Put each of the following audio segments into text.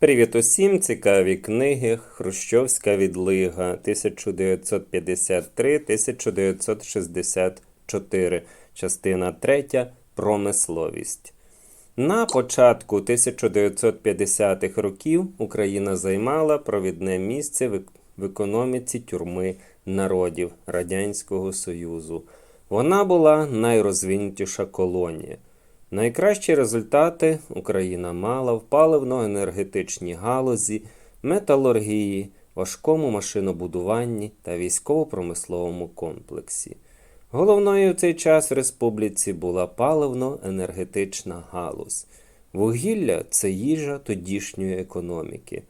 Привіт усім! Цікаві книги Хрущовська відлига 1953-1964, частина 3. Промисловість. На початку 1950-х років Україна займала провідне місце в економіці тюрми народів Радянського Союзу. Вона була найрозвинутіша колонія. Найкращі результати Україна мала в паливно-енергетичній галузі, металургії, важкому машинобудуванні та військово-промисловому комплексі. Головною в цей час в республіці була паливно-енергетична галузь. Вугілля це їжа тодішньої економіки.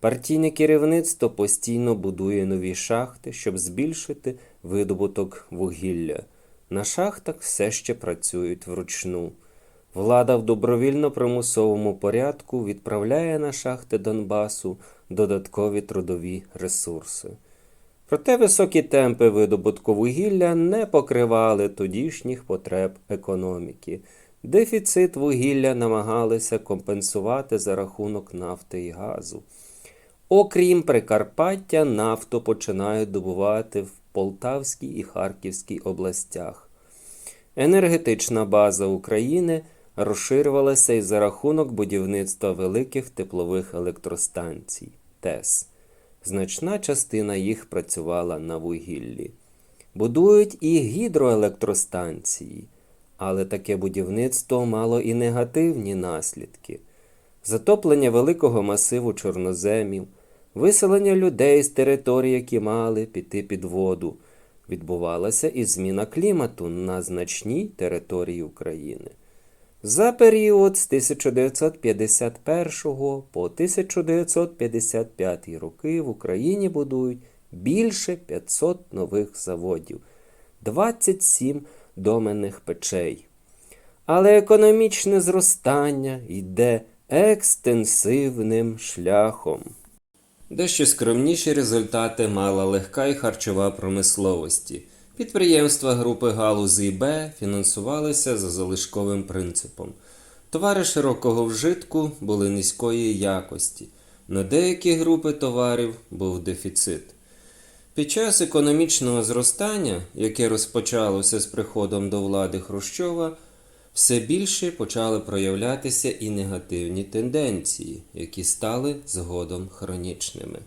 Партійне керівництво постійно будує нові шахти, щоб збільшити видобуток вугілля. На шахтах все ще працюють вручну. Влада в добровільно-примусовому порядку відправляє на шахти Донбасу додаткові трудові ресурси. Проте високі темпи видобутку вугілля не покривали тодішніх потреб економіки. Дефіцит вугілля намагалися компенсувати за рахунок нафти і газу. Окрім Прикарпаття, нафту починають добувати в Полтавській і Харківській областях. Енергетична база України розширювалася і за рахунок будівництва великих теплових електростанцій ТЕС. Значна частина їх працювала на вугіллі. Будують і гідроелектростанції, але таке будівництво мало і негативні наслідки. Затоплення великого масиву чорноземів, виселення людей з територій, які мали піти під воду, відбувалася і зміна клімату на значній території України. За період з 1951 по 1955 роки в Україні будують більше 500 нових заводів, 27 доменних печей. Але економічне зростання йде екстенсивним шляхом. Дещо скромніші результати мала легка і харчова промисловості. Підприємства групи галузі Б фінансувалися за залишковим принципом. Товари широкого вжитку були низької якості. На деякі групи товарів був дефіцит. Під час економічного зростання, яке розпочалося з приходом до влади Хрущова, все більше почали проявлятися і негативні тенденції, які стали згодом хронічними.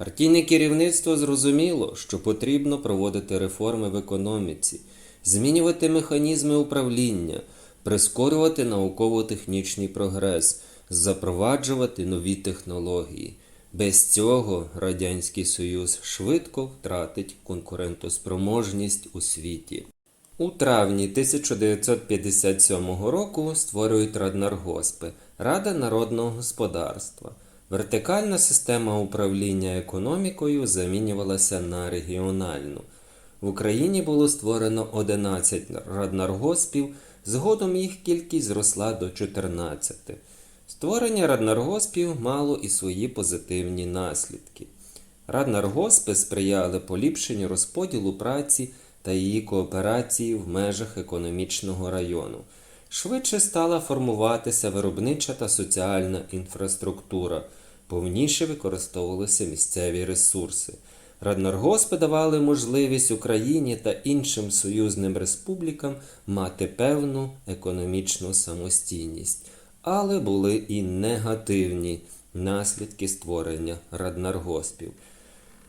Партійне керівництво зрозуміло, що потрібно проводити реформи в економіці, змінювати механізми управління, прискорювати науково-технічний прогрес, запроваджувати нові технології. Без цього Радянський Союз швидко втратить конкурентоспроможність у світі. У травні 1957 року створюють Раднаргоспи Рада народного господарства. Вертикальна система управління економікою замінювалася на регіональну. В Україні було створено 11 раднаргоспів, згодом їх кількість зросла до 14. Створення раднаргоспів мало і свої позитивні наслідки. Раднаргоспи сприяли поліпшенню розподілу праці та її кооперації в межах економічного району. Швидше стала формуватися виробнича та соціальна інфраструктура, повніше використовувалися місцеві ресурси. Раднаргоспи давали можливість Україні та іншим союзним республікам мати певну економічну самостійність, але були і негативні наслідки створення раднаргоспів.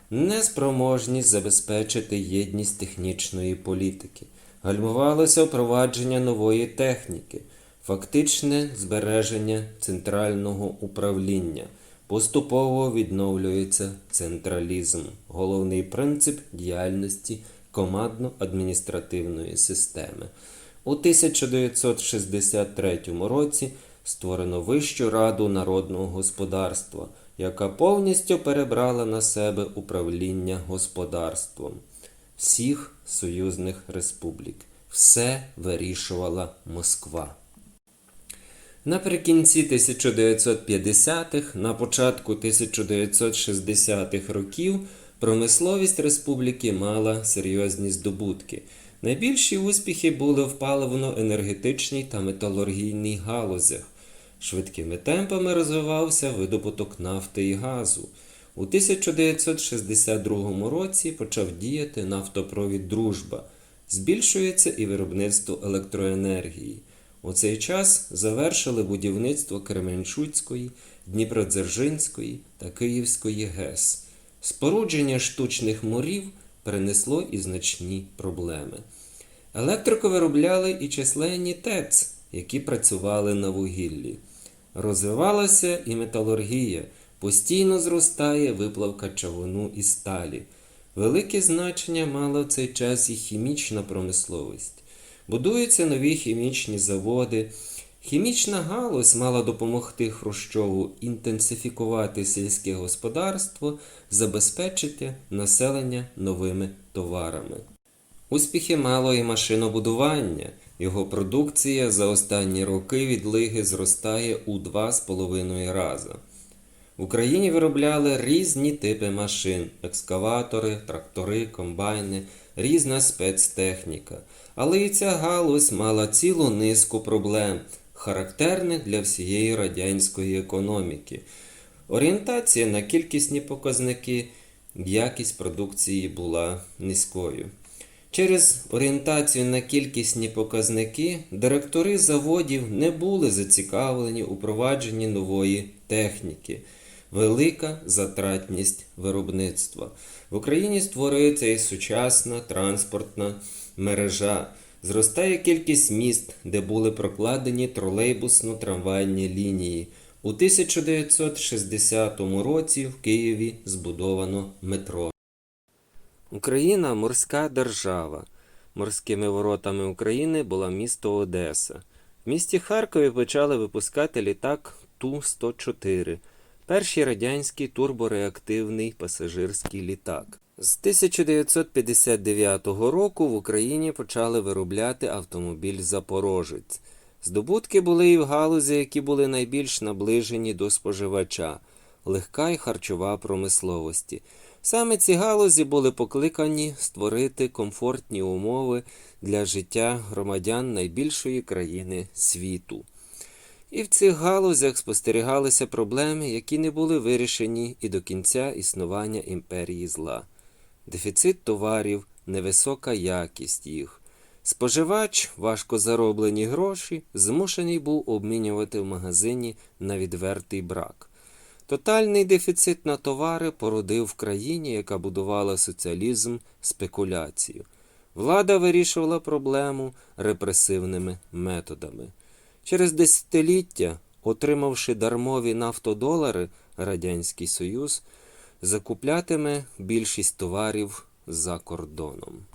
Неспроможність забезпечити єдність технічної політики, гальмувалося впровадження нової техніки, фактичне збереження центрального управління, поступово відновлюється централізм, головний принцип діяльності командно-адміністративної системи. У 1963 році створено Вищу раду народного господарства, яка повністю перебрала на себе управління господарством всіх союзних республік. Все вирішувала Москва. Наприкінці 1950-х, на початку 1960-х років промисловість республіки мала серйозні здобутки. Найбільші успіхи були в паливно-енергетичній та металургійній галузях. Швидкими темпами розвивався видобуток нафти і газу. У 1962 році почав діяти нафтопровід Дружба. Збільшується і виробництво електроенергії. У цей час завершили будівництво Кременчуцької, Дніпродзержинської та Київської ГЕС. Спорудження штучних морів принесло і значні проблеми. Електрику виробляли і численні ТЕЦ, які працювали на вугіллі. Розвивалася і металургія, постійно зростає виплавка чавуну і сталі. Велике значення мала в цей час і хімічна промисловість. Будуються нові хімічні заводи. Хімічна галузь мала допомогти Хрущову інтенсифікувати сільське господарство, забезпечити населення новими товарами. Успіхи мало і машинобудування. Його продукція за останні роки від лиги зростає у 2,5 рази. В Україні виробляли різні типи машин: екскаватори, трактори, комбайни, різна спецтехніка. Але і ця галузь мала цілу низку проблем, характерних для всієї радянської економіки. Орієнтація на кількісні показники, якість продукції була низькою. Через орієнтацію на кількісні показники директори заводів не були зацікавлені у провадженні нової техніки. Велика затратність виробництва. В Україні створюється і сучасна транспортна мережа. Зростає кількість міст, де були прокладені тролейбусно-трамвайні лінії. У 1960 році в Києві збудовано метро. Україна морська держава. Морськими воротами України було місто Одеса. В місті Харкові почали випускати літак Ту-104, перший радянський турбореактивний пасажирський літак. З 1959 року в Україні почали виробляти автомобіль Запорожець. Здобутки були і в галузі, які були найбільш наближені до споживача легка і харчова промисловості. Саме ці галузі були покликані створити комфортні умови для життя громадян найбільшої країни світу. І в цих галузях спостерігалися проблеми, які не були вирішені і до кінця існування імперії зла. Дефіцит товарів, невисока якість їх. Споживач, важко зароблені гроші, змушений був обмінювати в магазині на відвертий брак. Тотальний дефіцит на товари породив в країні, яка будувала соціалізм, спекуляцію. Влада вирішувала проблему репресивними методами. Через десятиліття, отримавши дармові нафтодолари, Радянський Союз закуплятиме більшість товарів за кордоном.